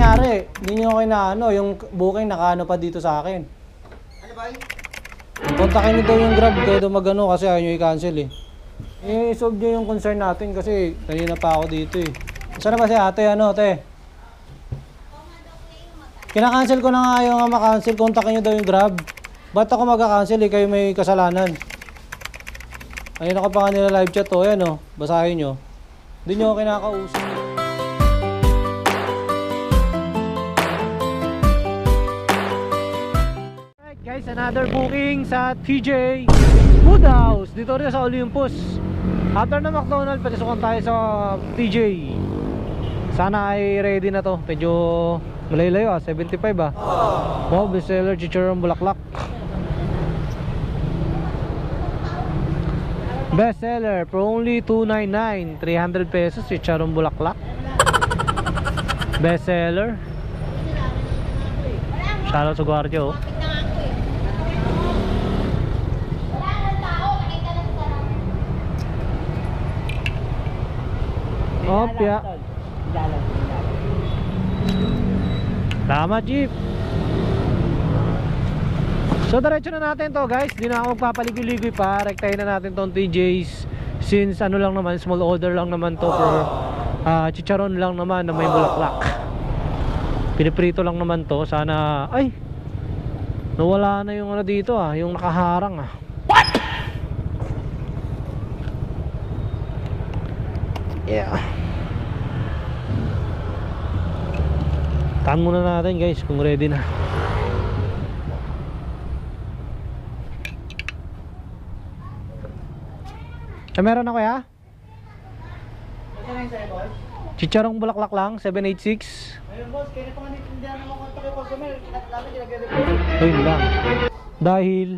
nangyari? Hindi nyo kayo na ano, yung booking nakaano pa dito sa akin. Ano ba? Kontakin nyo daw yung grab kayo daw magano kasi ayaw nyo i-cancel eh. Eh, solve nyo yung concern natin kasi kanina pa ako dito eh. Saan na ba si ate? Ano, te? Kinakancel ko na nga ayaw nga makancel. Kontakin nyo daw yung grab. Ba't ako magka-cancel eh? Kayo may kasalanan. Ayun ako pa nga nila live chat to. Ayan oh. Basahin nyo. Hindi nyo ako kinakausap. Guys, another booking sa TJ Food House dito rin sa Olympus. After na McDonald's, patisukan tayo sa TJ. Sana ay ready na to. Medyo malayo ah, 75 ah. Wow, bestseller chicharon bulaklak. Bestseller for only 299, 300 pesos chicharon bulaklak. Bestseller. Shoutout sa gwardiya oh. Opya. Tama, Jeep. So, diretso na natin to guys. Di na ako magpapaligoy-ligoy pa. Rektahin na natin tong TJ's. Since ano lang naman, small order lang naman to for ah, chicharon lang naman na may bulaklak. Piniprito lang naman to. Sana, ay, nawala na yung ano dito ah. Yung nakaharang ah. Yeah. Taan muna natin guys kung ready na. Eh, meron sa'yo, boss? Chicharong bulaklak lang, 786. Ayun, boss. Kaya pa nga hindi na naman kontak yung customer. Natin nilagay-report. Ayun lang. Dahil,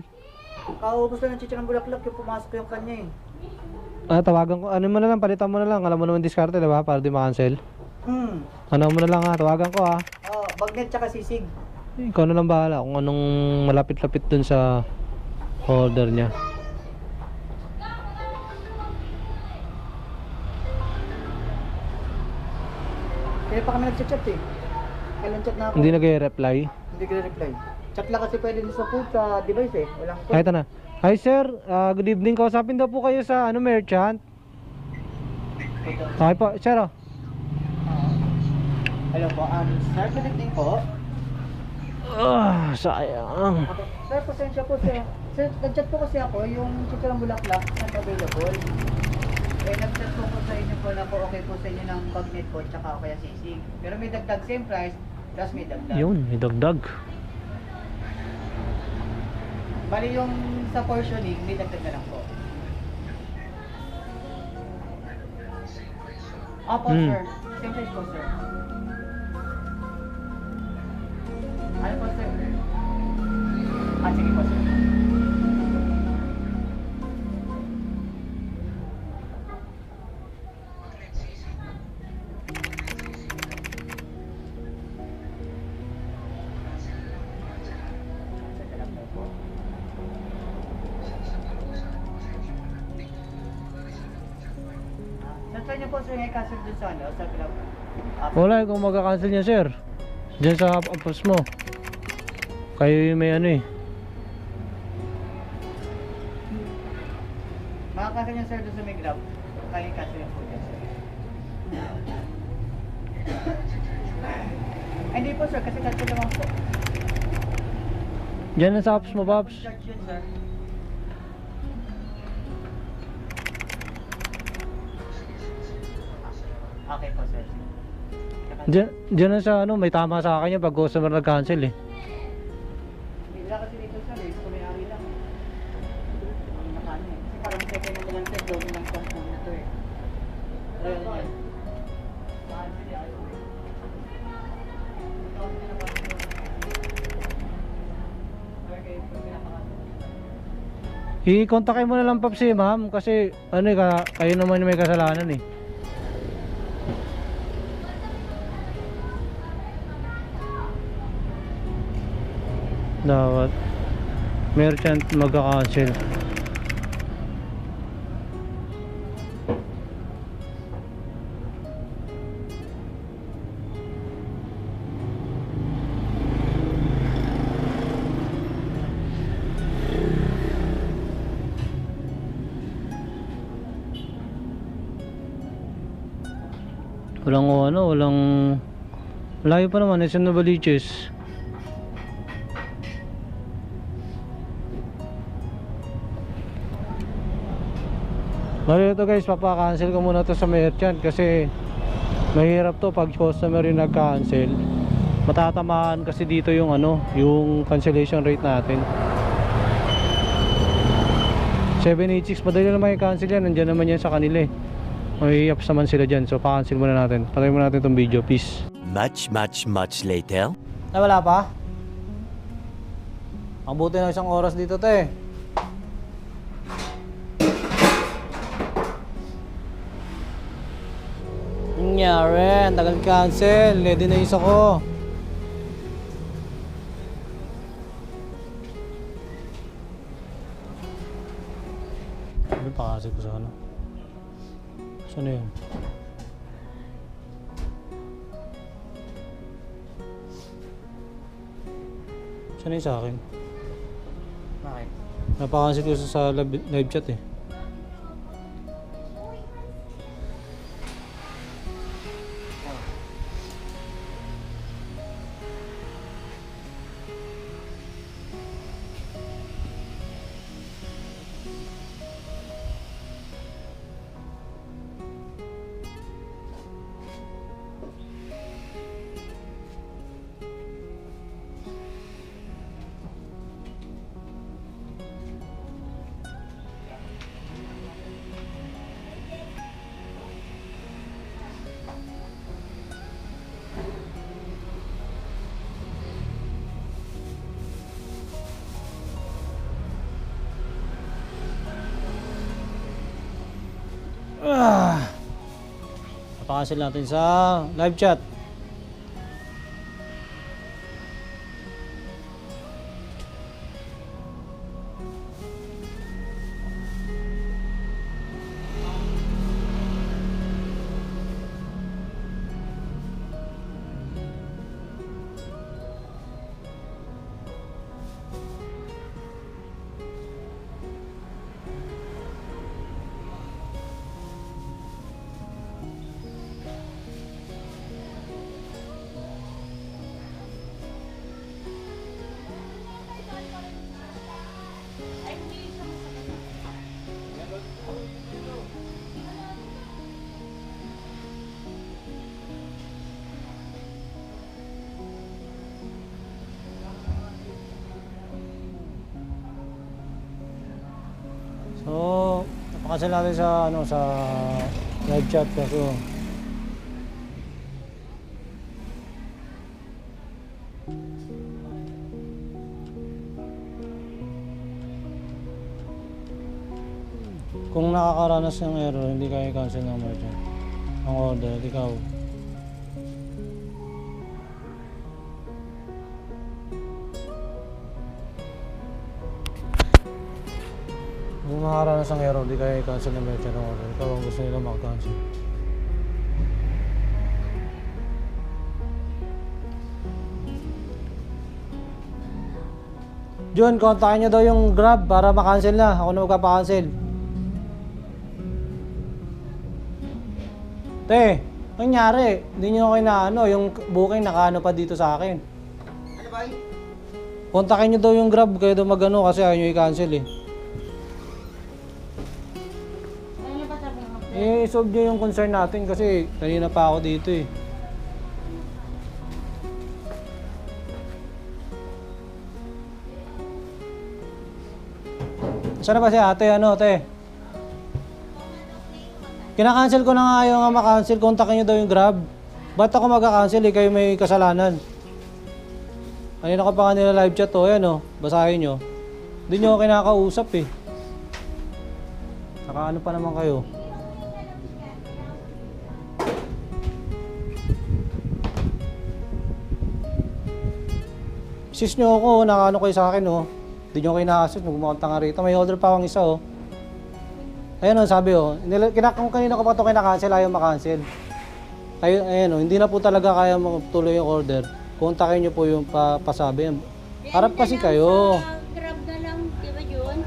Kaubos lang ng chicha ng bulaklak yung pumasok yung kanya eh. Ah, tawagan ko, ano mo na lang, palitan mo na lang. Alam mo naman diskarte, di ba? Para di ma-cancel. Hmm. Ano mo na lang ha, tawagan ko ha. Oh, bagnet tsaka sisig. Eh, Ikaw na lang bahala kung anong malapit-lapit dun sa order niya. Kaya pa kami nag-chat eh. Kailan chat na ako? Hindi nag-reply. Hindi ka reply. Chat lang kasi pwede sa food sa device eh. Walang Ay, ito na. Hi sir, Ah, good evening. Kausapin daw po kayo sa ano merchant. Okay po, sir oh. Hello po, um, sir, good evening po. Ah, sayang. Sir, pasensya po sir. Sir, nag-chat po kasi ako, yung chicha ng bulaklak, not available. Eh, nag-chat po po sa inyo po na po okay po sa inyo ng bagnet po, tsaka o kaya sisig. Pero may dagdag same price, plus may dagdag. Yun, may dagdag. Bali yung sa portioning, may dagdag na lang po. Opo, Hmm. sir. Same price po, sir. Ano po, sir? Ah, sige po, sir. Sir castle dun sa ano? Sa Grab? Ah, Wala kung magka-cancel niya sir. Diyan sa appos mo. Kayo yung may ano eh. Makakasal niya sir dun sa may Grab. Kaya castle yung po dyan sir. Ay, Hindi po sir, kasi cancel naman po. Diyan na sa appos mo, Pops. Charge yun sir. Okay po sir. Diyan, diyan na sa ano, may tama sa akin yan pag customer nag-cancel eh. Hindi lang kasi dito sir, eh. Kumayari lang. Ang nakano eh. Kasi parang second na lang sir, doon lang eh. Ayun yun. Cancel eh, pag pinapakancel. I-kontakin mo na lang Pops eh, ma'am. Kasi ano eh, ka, kayo naman yung may kasalanan eh. dapat. Merchant magka-cancel walang ano walang layo pa naman it's in Novaliches Bali ito guys, papakancel ko muna to sa merchant kasi mahirap to pag customer yung nag-cancel. Matatamaan kasi dito yung ano, yung cancellation rate natin. 786, madali naman i-cancel yan, nandiyan naman yan sa kanila eh. May apps naman sila dyan, so pa-cancel muna natin. Patay muna natin itong video, peace. Much, much, much later. Ay, wala pa? Ang buti na isang oras dito, te. Nangyari, ang tagal cancel. Ready na isa ko. Ano pa kasi ko sa ano? Saan na yun? Saan na yung sa akin? Bakit? Napakancel ko sa, sa live, live chat eh. Ah. Napakancel natin sa live chat. So, napakancel natin sa ano sa live chat kasi Kung nakakaranas ng error, hindi kaya i-cancel ng merchant. Ang order, ikaw. Ng error, hindi kaya i-cancel ng merchant ang order. Ikaw ang gusto nila maka-cancel. John, kontakin niyo daw yung Grab para ma-cancel na. Ako na magpapa-cancel. Te, ang nangyari? Hindi niyo ako na ano, yung booking nakaano pa dito sa akin. Ano ba? Kontakin niyo daw yung Grab kayo daw magano kasi ayaw niyo i-cancel eh. Eh, solve niyo yung concern natin kasi kanina pa ako dito eh. Saan na ba si ate? Ano, te? Kinakancel ko na nga ayaw nga makancel. Kontakin niyo daw yung Grab. Ba't ako magka-cancel eh? Kayo may kasalanan. Kanina ko pa nga nila live chat to. Ayan oh. Basahin nyo. Hindi nyo ako kinakausap eh. Saka ano pa naman kayo? Sis nyo ako, nakaano kayo sa akin oh. Hindi nyo kayo na-assist, magmukhang tanga rito. May order pa akong isa oh. Ayun oh, sabi oh. Nila, kina, kung kanina ko pa ito kinakancel, ayaw makancel. Ayun, ayun oh, hindi na po talaga kaya magtuloy yung order. Kontakin nyo po yung pa, pasabi. Harap kasi kayo. Grab na lang, di ba yun?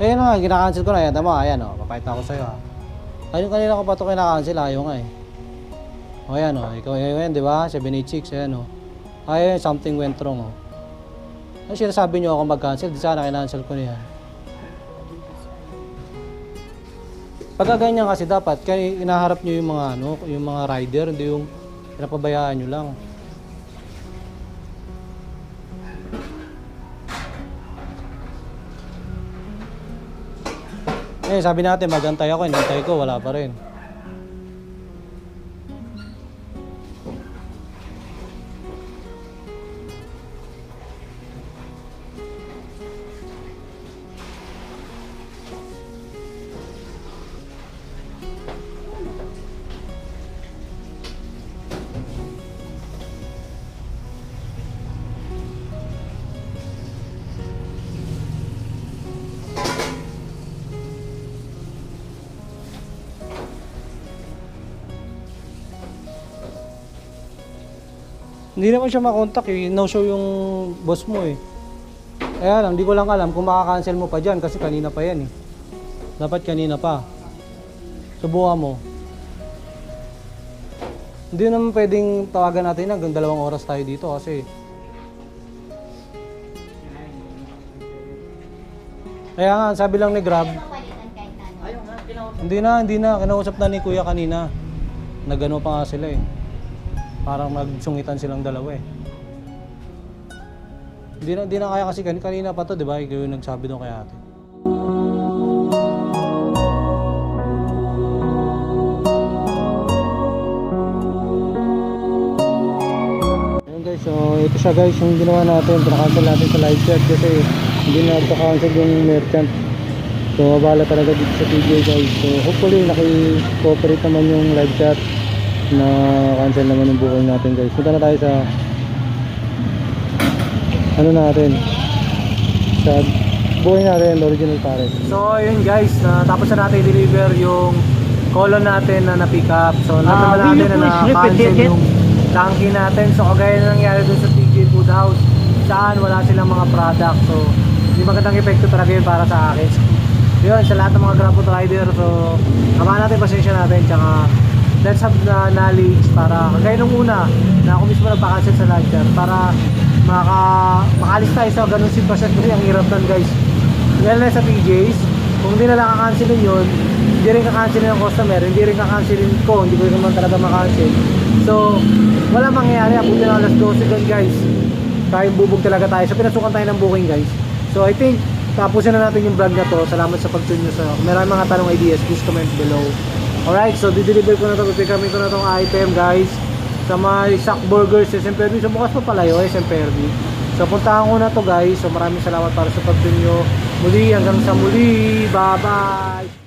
Nga, kinakancel ko na. Ayan, tama, ayan oh. Papayta ko sa'yo ah. Ayun kanina ko pa ito kinakancel, ayaw nga eh. O yan o, ikaw yan, di ba? 786, ayan o. Ay, something went wrong o. Ano sinasabi nyo ako mag-cancel? Di sana kinancel ko na yan. Pagka ganyan kasi dapat, kaya inaharap nyo yung mga ano, yung mga rider, hindi yung pinapabayaan nyo lang. Eh, sabi natin magantay ako, hinintay ko, wala pa rin. Hindi naman siya makontak eh. No-show yung boss mo eh. Kaya lang, hindi ko lang alam kung makakancel mo pa dyan kasi kanina pa yan eh. Dapat kanina pa. Subukan mo. Hindi naman pwedeng tawagan natin hanggang dalawang oras tayo dito kasi Kaya nga, sabi lang ni Grab, hindi na, hindi na. Kinausap na ni Kuya kanina. Nagano pa nga sila eh. Parang nagsungitan silang dalawa eh. Hindi na, hindi na kaya kasi kan- kanina pa to, di ba? Ikaw yung nagsabi doon kay ate. Ayun guys, so ito siya guys yung ginawa natin. Pinakancel natin sa live chat kasi hindi na nagpa-cancel yung merchant. So mabala talaga dito sa TJ guys. So hopefully naki-cooperate naman yung live chat na cancel naman yung booking natin guys. Punta na tayo sa ano natin sa booking natin original pare. So ayun guys, natapos na natin i-deliver yung colon natin na na-pick up. So Ah, naman you natin na na-cancel yung tanki natin. So kagaya na nangyari dun sa TJ Food House saan wala silang mga product. So hindi magandang epekto talaga yun para sa akin. Yun, sa lahat ng mga Grab Food rider, so kamahan natin, pasensya natin, tsaka let's have the knowledge para kagaya nung una na ako mismo nagpa-cancel sa launcher para maka, makalis tayo sa ganung sitwasyon kasi ang hirap nun guys. Lalo na sa PJs kung hindi na lang kakancelin yun hindi rin kakancelin ng customer hindi rin kakancelin ko hindi ko naman talaga makancel so wala mangyayari. Abutin na alas 12 doon guys. Tayong bubog talaga tayo. So pinasukan tayo ng booking guys. So I think tapusin na natin yung vlog na to. Salamat sa pag-tune nyo sa kung meron mga tanong ideas please comment below Alright, so dideliver ko na to, pipikamin ko na tong item guys sa may Sack Burgers, SM Perdi. So bukas pa pala yun, SM Perdi. So puntahan ko na to guys. So maraming salamat para sa pag nyo. Muli, hanggang sa muli. Bye-bye!